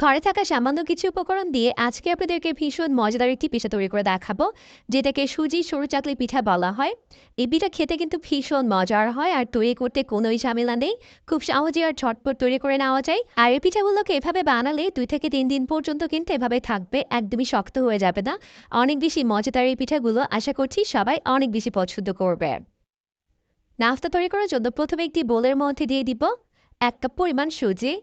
ঘরে থাকা সামান্য কিছু উপকরণ দিয়ে আজকে আপনাদেরকে ভীষণ মজাদার একটি পিঠা তৈরি করে দেখাবো, যেটাকে সুজি, সরু চাকলি পিঠা বলা হয়। এই পিঠা খেতে কিন্তু ভীষণ মজার হয় আর তৈরি করতে কোনোই ঝামেলা নেই। খুব সহজে আর ঝটপট তৈরি করে নেওয়া যায়। আর এই পিঠাগুলোকে এভাবে বানালে দুই থেকে তিন দিন পর্যন্ত কিন্তু এভাবে থাকবে, একদমই শক্ত হয়ে যাবে না। অনেক বেশি মজাদার এই পিঠাগুলো আশা করছি সবাই অনেক বেশি পছন্দ করবে। নাস্তা তৈরি করার জন্য প্রথমে একটি বোলের মধ্যে দিয়ে দিব এক কাপ পরিমাণ সুজি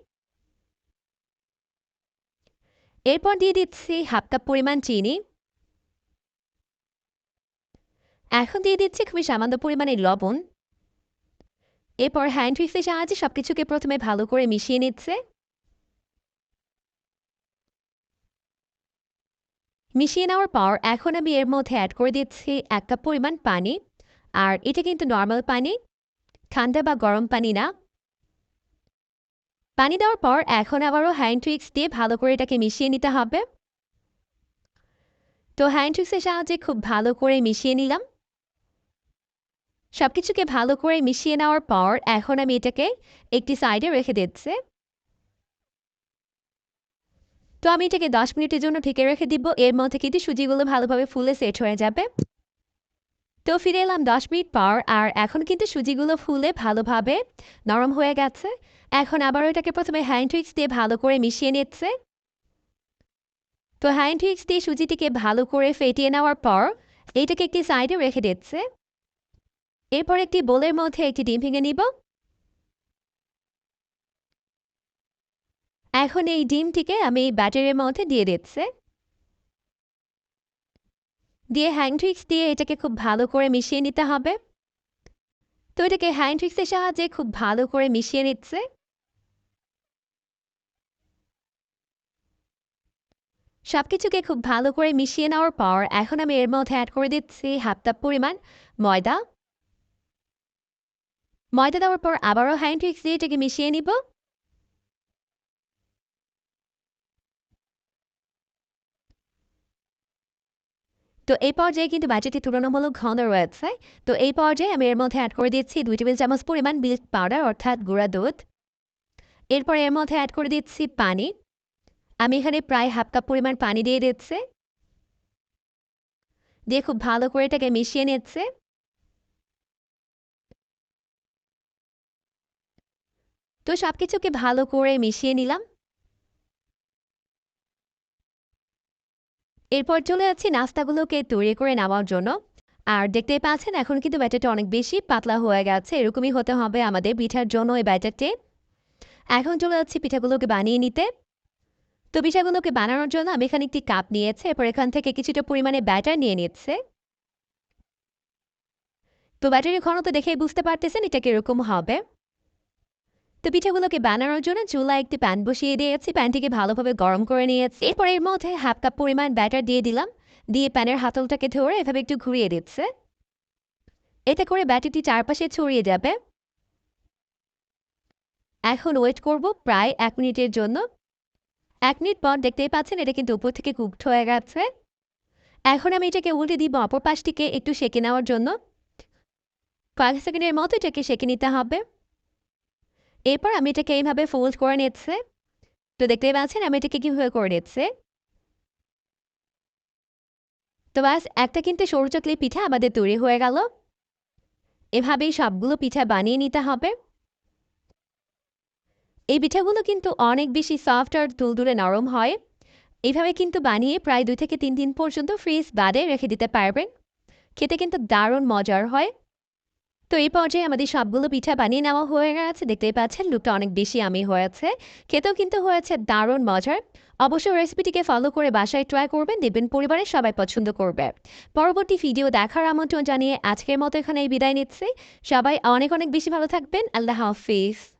এরপর দিয়ে দিচ্ছি হাফ কাপ পরিমাণ চিনি। এখন দিয়ে দিচ্ছি খুবই সামান্য পরিমাণে লবণ। এরপর হ্যান্ড উইক্সের সাহায্যে সব কিছুকে প্রথমে ভালো করে মিশিয়ে নিচ্ছে। মিশিয়ে নেওয়ার পর এখন আমি এর মধ্যে অ্যাড করে দিচ্ছি এক কাপ পরিমাণ পানি। আর এটা কিন্তু নর্মাল পানি, ঠান্ডা বা গরম পানি না। পানি দেওয়ার পর এখন আবারও হ্যান্ড টুইক্স দিয়ে ভালো করে এটাকে মিশিয়ে নিতে হবে। তো হ্যান্ড টুইক্সের সাহায্যে খুব ভালো করে মিশিয়ে নিলাম। সব কিছুকে ভালো করে মিশিয়ে নেওয়ার পর এখন আমি এটাকে একটি সাইডে রেখে দিচ্ছি। তো আমি এটাকে দশ মিনিটের জন্য ঢেকে রেখে দিব। এর মধ্যে কিন্তু সুজিগুলো ভালোভাবে ফুলে সেট হয়ে যাবে। তো ফিরে এলাম দশ মিনিট পর, আর এখন কিন্তু সুজিগুলো ফুলে ভালোভাবে নরম হয়ে গেছে। এখন আবার এটাকে প্রথমে হ্যান্ড টুইক্স দিয়ে ভালো করে মিশিয়ে নিচ্ছে। তো হ্যান্ড টুইক্স দিয়ে সুজিটিকে ভালো করে ফেটিয়ে নেওয়ার পর, এইটাকে একটি সাইডে রেখে দিচ্ছে। এরপর একটি বোলের মধ্যে একটি ডিম ভেঙে নিব। এখন এই ডিমটিকে আমি ব্যাটারের মধ্যে দিয়ে দিচ্ছে। দিয়ে হ্যান্ড টুইক্স দিয়ে এটাকে খুব ভালো করে মিশিয়ে নিতে হবে। তো এটাকে হ্যান্ড টুইক্সের সাহায্যে খুব ভালো করে মিশিয়ে নিচ্ছে। সব কিছুকে খুব ভালো করে মিশিয়ে নেওয়ার পর এখন আমি এর মধ্যে অ্যাড করে দিচ্ছি হাফ কাপ পরিমাণ ময়দা। ময়দা দেওয়ার পর আবারও হ্যান্ড দিয়ে এটাকে মিশিয়ে নিব। তো এই পর্যায়ে কিন্তু বাজেটটি তুলনামূলক ঘন রয়েছে। তো এই পর্যায়ে আমি এর মধ্যে অ্যাড করে দিচ্ছি দুই টেবিল চামচ পরিমাণ মিল্ক পাউডার অর্থাৎ গুঁড়া দুধ। এরপর এর মধ্যে অ্যাড করে দিচ্ছি পানি। আমি এখানে প্রায় হাফ কাপ পরিমাণ পানি দিয়ে দিচ্ছে। দিয়ে খুব ভালো করে এটাকে মিশিয়ে নিচ্ছে। তো সব কিছুকে ভালো করে মিশিয়ে নিলাম। এরপর চলে যাচ্ছি নাস্তাগুলোকে তৈরি করে নেওয়ার জন্য। আর দেখতেই পাচ্ছেন, এখন কিন্তু ব্যাটারটা অনেক বেশি পাতলা হয়ে গেছে, এরকমই হতে হবে আমাদের পিঠার জন্য এই ব্যাটারটি। এখন চলে যাচ্ছি পিঠাগুলোকে বানিয়ে নিতে। তো পিঠাগুলোকে বানানোর জন্য আমি এখানে একটি কাপ নিয়েছে, এরপর এখান থেকে কিছুটা পরিমাণে ব্যাটার নিয়ে নিচ্ছে। তো ব্যাটারির ঘনত্ব দেখেই বুঝতে পারতেছেন এটা কীরকম হবে। তো পিঠাগুলোকে বানানোর জন্য চুলা একটি প্যান বসিয়ে দিয়েছি। প্যানটিকে ভালোভাবে গরম করে নিয়েছি। এরপর এর মধ্যে হাফ কাপ পরিমাণ ব্যাটার দিয়ে দিলাম। দিয়ে প্যানের হাতলটাকে ধরে এভাবে একটু ঘুরিয়ে দিচ্ছে। এতে করে ব্যাটারটি চারপাশে ছড়িয়ে যাবে। এখন ওয়েট করব প্রায় এক মিনিটের জন্য। এক মিনিট পর দেখতেই পাচ্ছেন এটা কিন্তু উপর থেকে কুকড হয়ে গেছে। এখন আমি এটাকে উল্টে দিব অপর পাশটিকে একটু সেঁকে নেওয়ার জন্য। কয়েক সেকেন্ডের মতো এটাকে সেঁকে নিতে হবে। এরপর আমি এটাকে এইভাবে ফোল্ড করে নিচ্ছে। তো দেখতেই পাচ্ছেন, আমি এটাকে কীভাবে করে নিচ্ছে? তো ব্যাস, একটা কিন্তু সরু চকলি পিঠা আমাদের তৈরি হয়ে গেল। এভাবেই সবগুলো পিঠা বানিয়ে নিতে হবে। এই পিঠাগুলো কিন্তু অনেক বেশি সফট আর তুলতুলে নরম হয়। এইভাবে কিন্তু বানিয়ে প্রায় দুই থেকে তিন দিন পর্যন্ত ফ্রিজ বাদে রেখে দিতে পারবেন। খেতে কিন্তু দারুণ মজার হয়। তো এই পর্যায়ে আমাদের সবগুলো পিঠা বানিয়ে নেওয়া হয়ে গেছে। দেখতেই পাচ্ছেন, লুকটা অনেক বেশি আমি হয়েছে। খেতেও কিন্তু হয়েছে দারুণ মজার। অবশ্য রেসিপিটিকে ফলো করে বাসায় ট্রাই করবেন, দেখবেন পরিবারের সবাই পছন্দ করবে। পরবর্তী ভিডিও দেখার আমন্ত্রণ জানিয়ে আজকের মতো এখানে বিদায় নিচ্ছি। সবাই অনেক অনেক বেশি ভালো থাকবেন। আল্লাহ হাফিজ।